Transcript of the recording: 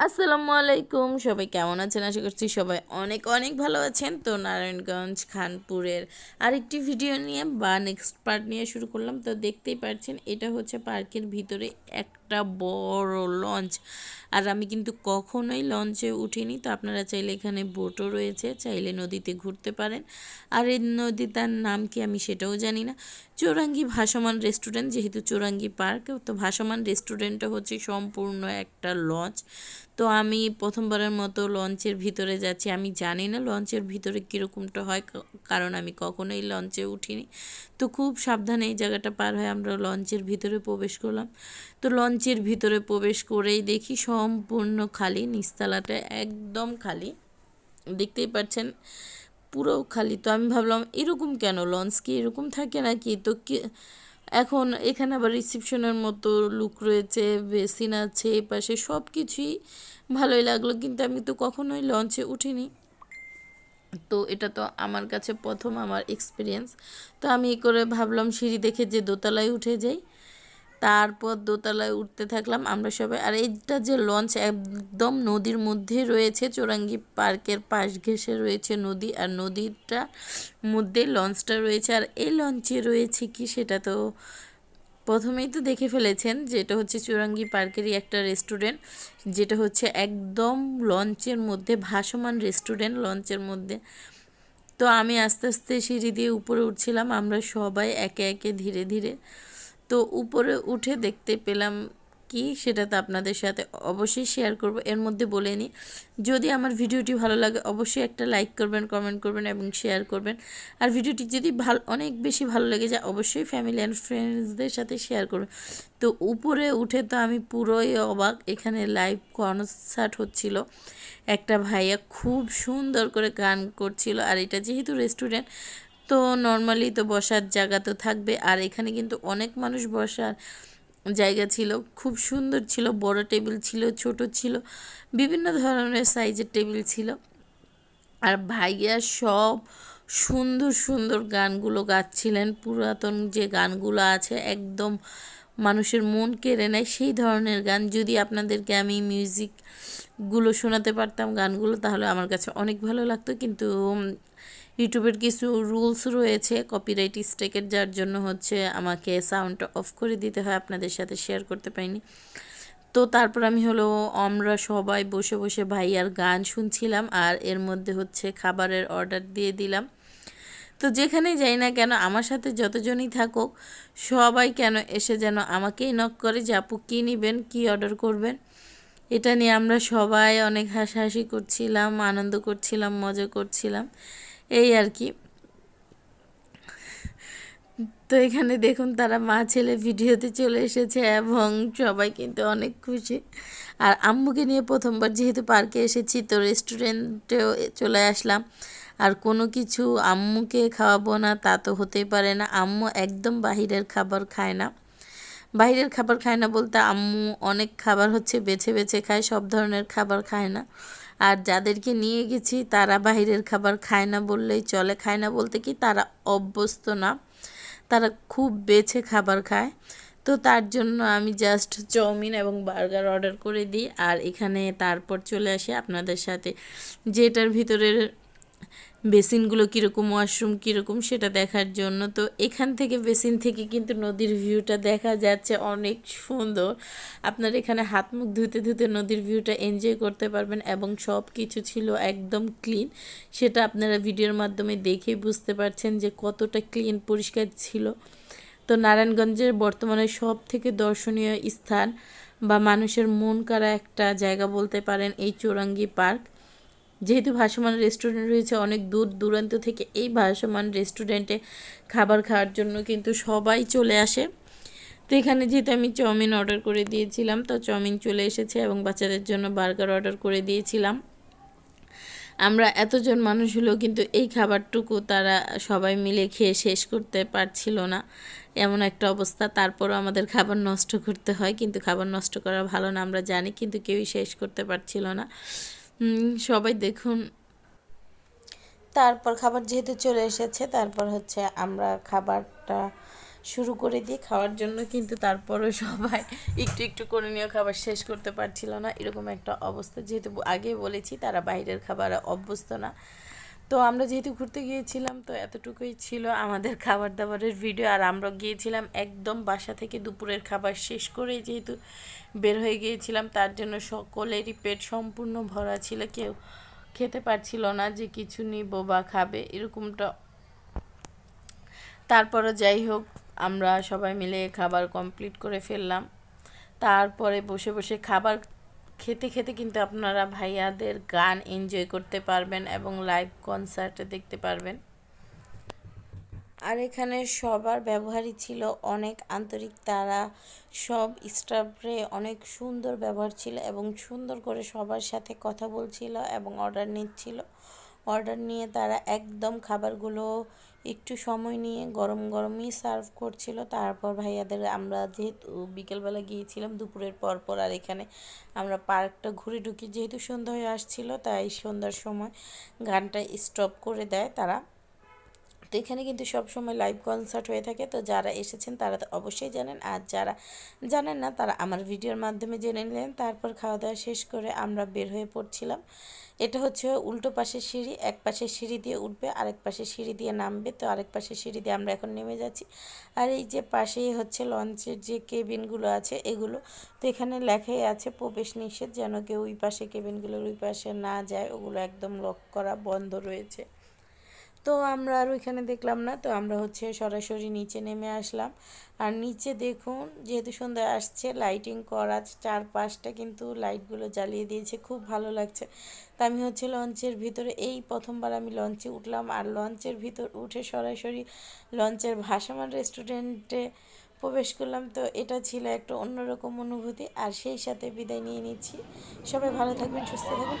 আসসালামু আলাইকুম। সবাই কেমন আছেন? আশা করছি সবাই অনেক অনেক ভালো আছেন। তো নারায়ণগঞ্জ, খানপুরের আরেকটি ভিডিও নিয়ে বা নেক্সট পার্ট নিয়ে শুরু করলাম। তো দেখতেই পাচ্ছেন এটা হচ্ছে পার্কের ভিতরে একটা বড় লঞ্চ। আর আমি কিন্তু কখনোই লঞ্চে উঠিনি। তো আপনারা চাইলে এখানে বোটও রয়েছে। চাইলে নদীতে ঘুরতে পারেন। আর এই নদীটার নাম কি আমি সেটাও জানি না। চৌরাঙ্গি ভাসমান রেস্টুরেন্ট যেহেতু চৌরাঙ্গি পার্ক, তো ভাসমান রেস্টুরেন্টটা হচ্ছে সম্পূর্ণ একটা লঞ্চ। তো আমি প্রথমবারের মতো লঞ্চের ভিতরে যাচ্ছি। আমি জানি না লঞ্চের ভিতরে কীরকমটা হয় কারণ আমি কখনোই লঞ্চে উঠিনি। তো খুব সাবধানে এই জায়গাটা পার হয়ে আমরা লঞ্চের ভিতরে প্রবেশ করলাম। তো লঞ্চের ভিতরে প্রবেশ করেই দেখি সম্পূর্ণ খালি, নিস্তালাটা একদম খালি। দেখতেই পাচ্ছেন, পুরো খালি। তো আমি ভাবলাম, এরকম কেন? লঞ্চ কি এরকম থাকে নাকি? তো কি এখন এখানে আবার রিসিপশনের মতো লুক রয়েছে বেসিন আছে পাশে সব কিছুই ভালোই লাগল। কিন্তু আমি তো কখনোই লঞ্চে উঠিনি। তো এটা তো আমার কাছে প্রথম আমার এক্সপিরিয়েন্স তো আমি করে ভাবলাম সিঁড়ি দেখে যে দোতলায় উঠে যাই। তারপর দোতলায় উঠতে থাকলাম আমরা সবাই। আর এইটা যে লঞ্চ একদম নদীর মধ্যে রয়েছে, চোরাঙ্গি পার্কের পাশ ঘেসে রয়েছে নদী আর নদীটা মধ্যে লঞ্চটা রয়েছে। আর এই লঞ্চে রয়েছে কি সেটা তো প্রথমেই তো দেখে ফেলেছেন যেটা হচ্ছে চুরাঙ্গি পার্কেরই একটা রেস্টুরেন্ট যেটা হচ্ছে একদম লঞ্চের মধ্যে, ভাসমান রেস্টুরেন্ট লঞ্চের মধ্যে। তো আমি আস্তে আস্তে সিঁড়ি দিয়ে উপরে উঠছিলাম, আমরা সবাই একে একে ধীরে ধীরে তো উপরে উঠে দেখতে পেলাম কি সেটা তো আপনাদের সাথে অবশ্যই শেয়ার করব। এর মধ্যে বলে নিই, যদি আমার ভিডিওটি ভালো লাগে, অবশ্যই একটা লাইক করবেন কমেন্ট করবেন এবং শেয়ার করবেন। আর ভিডিওটি যদি ভালো, অনেক বেশি ভালো লেগে যায়, অবশ্যই ফ্যামিলি অ্যান্ড ফ্রেন্ডসদের সাথে শেয়ার করবেন। তো উপরে উঠে তো আমি পুরোই অবাক, এখানে লাইভ কনসার্ট হচ্ছিল। একটা ভাইয়া খুব সুন্দর করে গান করছিল, আর এটা যেহেতু রেস্টুরেন্ট তো নর্মালি তো বসার জায়গা তো থাকবে। আর এখানে কিন্তু অনেক মানুষ বসার জায়গা ছিল। খুব সুন্দর ছিল, বড় টেবিল ছিল, ছোট ছিল, বিভিন্ন ধরনের সাইজের টেবিল ছিল। আর ভাইয়া সব সুন্দর সুন্দর গানগুলো গাচ্ছিলেন। পুরাতন যে গানগুলো আছে, একদম মানুষের মন কেড়ে নেয় সেই ধরনের গান। যদি আপনাদেরকে আমি মিউজিকগুলো শোনাতে পারতাম গানগুলো, তাহলে আমার কাছে অনেক ভালো লাগতো। কিন্তু ইউটিউবের কিছু রুলস রয়েছে কপিরাইট স্ট্রাইকের যার জন্য হচ্ছে আমাকে সাউন্ডটা অফ করে দিতে হয়, আপনাদের সাথে শেয়ার করতে পারিনি। তো তারপর আমি হলো আমরা সবাই বসে বসে ভাইয়ার গান শুনছিলাম আর এর মধ্যে হচ্ছে খাবারের অর্ডার দিয়ে দিলাম। তো যেখানে যাই না কেন, আমার সাথে যতজনই থাকুক, সবাই কেন এসে যেন আমাকেই নক করে যে, আপু, কী নেবেন? কী অর্ডার করবেন? এটা নিয়ে আমরা সবাই অনেক হাসাহাসি করছিলাম, আনন্দ করছিলাম, মজা করছিলাম। এই আর কি। তো এখানে দেখুন তারা মা ছেলে ভিডিওতে চলে এসেছে এবং সবাই কিন্তু অনেক খুশি। আর আম্মুকে নিয়ে প্রথমবার যেহেতু পার্কে এসেছি, তো রেস্টুরেন্টেও চলে আসলাম। আর কোনো কিছু আম্মুকে খাওয়াবো না তা তো হতেই পারে না। আম্মু একদম বাহিরের খাবার খায় না। বাইরের খাবার খায় না বলতে আম্মু অনেক খাবার হচ্ছে বেছে বেছে খায়, সব ধরনের খাবার খায় না। আর যাদেরকে নিয়ে গেছি তারা বাইরের খাবার খায় না বললেই চলে, খায় না বলতে কি তারা অভ্যস্ত না। তারা খুব বেছে খাবার খায়। তো তার জন্য আমি জাস্ট চাউমিন এবং বার্গার অর্ডার করে দিই। আর এখানে তারপর চলে আসি আপনাদের সাথে। যেটার ভিতরের বেসিনগুলো কীরকম ওয়াশরুম, কীরকম সেটা দেখার জন্য। তো এখান থেকে, বেসিন থেকে কিন্তু নদীর ভিউটা দেখা যাচ্ছে অনেক সুন্দর। আপনার এখানে হাত মুখ ধুতে ধুতে নদীর ভিউটা এনজয় করতে পারবেন এবং সব কিছু ছিল একদম ক্লিন সেটা আপনারা ভিডিওর মাধ্যমে দেখে বুঝতে পারছেন যে কতটা ক্লিন পরিষ্কার ছিল। তো নারায়ণগঞ্জের বর্তমানে সব থেকে দর্শনীয় স্থান বা মানুষের মন কারা একটা জায়গা বলতে পারেন এই চৌরাঙ্গি পার্ক। যেহেতু ভাসমান রেস্টুরেন্ট রয়েছে, অনেক দূর দূরান্ত থেকে এই ভাসমান রেস্টুরেন্টে খাবার খাওয়ার জন্য কিন্তু সবাই চলে আসে। তো এখানে যেহেতু আমি চাউমিন অর্ডার করে দিয়েছিলাম, তো চাউমিন চলে এসেছে এবং বাচ্চাদের জন্য বার্গার অর্ডার করে দিয়েছিলাম। আমরা এতজন মানুষ হলেও কিন্তু এই খাবারটুকু তারা সবাই মিলে খেয়ে শেষ করতে পারছিল না। এমন একটা অবস্থা, তারপরও আমাদের খাবার নষ্ট করতে হয়, কিন্তু খাবার নষ্ট করা ভালো না, আমরা জানি, কিন্তু কেউই শেষ করতে পারছিল না। সবাই দেখুন। তারপর খাবার যেহেতু চলে এসেছে, তারপর হচ্ছে আমরা খাবারটা শুরু করে দিই। খাওয়ার জন্য কিন্তু তারপরও সবাই একটু একটু করে নিয়েও খাবার শেষ করতে পারছিল না। এরকম একটা অবস্থা। যেহেতু আগে বলেছি, তারা বাইরের খাবার অভ্যস্ত না। তো আমরা যেহেতু ঘুরতে গিয়েছিলাম, তো এতটুকুই ছিল আমাদের খাবার দাবারের ভিডিও আর আমরা গিয়েছিলাম একদম বাসা থেকে দুপুরের খাবার শেষ করেই যেহেতু বের হয়ে গিয়েছিলাম, তার জন্য সকলেরই পেট সম্পূর্ণ ভরা ছিল। কেউ খেতে পারছিল না যে কিছু নিব বা খাবে, এরকমটা। তারপরে যাই হোক, আমরা সবাই মিলে খাবার কমপ্লিট করে ফেললাম। তারপরে বসে বসে খাবার খেতে খেতে কিন্তু আপনারা ভাইয়াদের গান এনজয় করতে পারবেন এবং লাইভ কনসার্টে দেখতে পারবেন। আর এখানে সবার ব্যবহারই ছিল অনেক আন্তরিক, তারা সব স্টাফরে অনেক সুন্দর ব্যবহার ছিল এবং সুন্দর করে সবার সাথে কথা বলছিল এবং অর্ডার নিচ্ছিল। অর্ডার নিয়ে তারা একদম খাবারগুলো একটু সময় নিয়ে গরম গরমই সার্ভ করছিল। তারপর ভাইয়াদের আমরা যেহেতু বিকেলবেলা গিয়েছিলাম, দুপুরের পর পর আর এখানে আমরা পার্কটা ঘুরে ঢুকি, যেহেতু সন্ধ্যা হয়ে আসছিল, তাই সন্ধ্যার সময় গানটা স্টপ করে দেয় তারা। তো এখানে কিন্তু সব সময় লাইভ কনসার্ট হয়ে থাকে। তো যারা এসেছেন তারা তো অবশ্যই জানেন। আর যারা জানেন না, তারা আমার ভিডিওর মাধ্যমে জেনে নিলেন। তারপর খাওয়া দাওয়া শেষ করে আমরা বের হয়ে পড়ছিলাম। এটা হচ্ছে উল্টো পাশের সিঁড়ি। এক পাশের সিঁড়ি দিয়ে উঠবে, আরেক পাশের সিঁড়ি দিয়ে নামবে। তো আরেক পাশের সিঁড়ি দিয়ে আমরা এখন নেমে যাচ্ছি। আর এই যে পাশেই হচ্ছে লঞ্চের যে কেবিনগুলো আছে, এগুলো। তো এখানে লেখাই আছে, প্রবেশ নিষেধ যেন কেউ ওই পাশে কেবিনগুলোর ওই পাশে না যায়। ওগুলো একদম লক করা বন্ধ রয়েছে। তো আমরা আর ওইখানে দেখলাম না, তো আমরা হচ্ছে সরাসরি নিচে নেমে আসলাম। আর নিচে দেখুন, যেহেতু সন্ধ্যা আসছে লাইটিং করা, চারপাশটা কিন্তু লাইটগুলো জ্বালিয়ে দিয়েছে, খুব ভালো লাগছে। তা আমি হচ্ছে লঞ্চের ভিতরে, এই প্রথমবার আমি লঞ্চে উঠলাম, আর লঞ্চের ভিতর উঠে সরাসরি লঞ্চের ভাসমান রেস্টুরেন্টে প্রবেশ করলাম। তো এটা ছিল একটা অন্যরকম অনুভূতি, আর সেই সাথে বিদায় নিয়ে নিচ্ছি। সবাই ভালো থাকবেন, সুস্থ থাকবেন।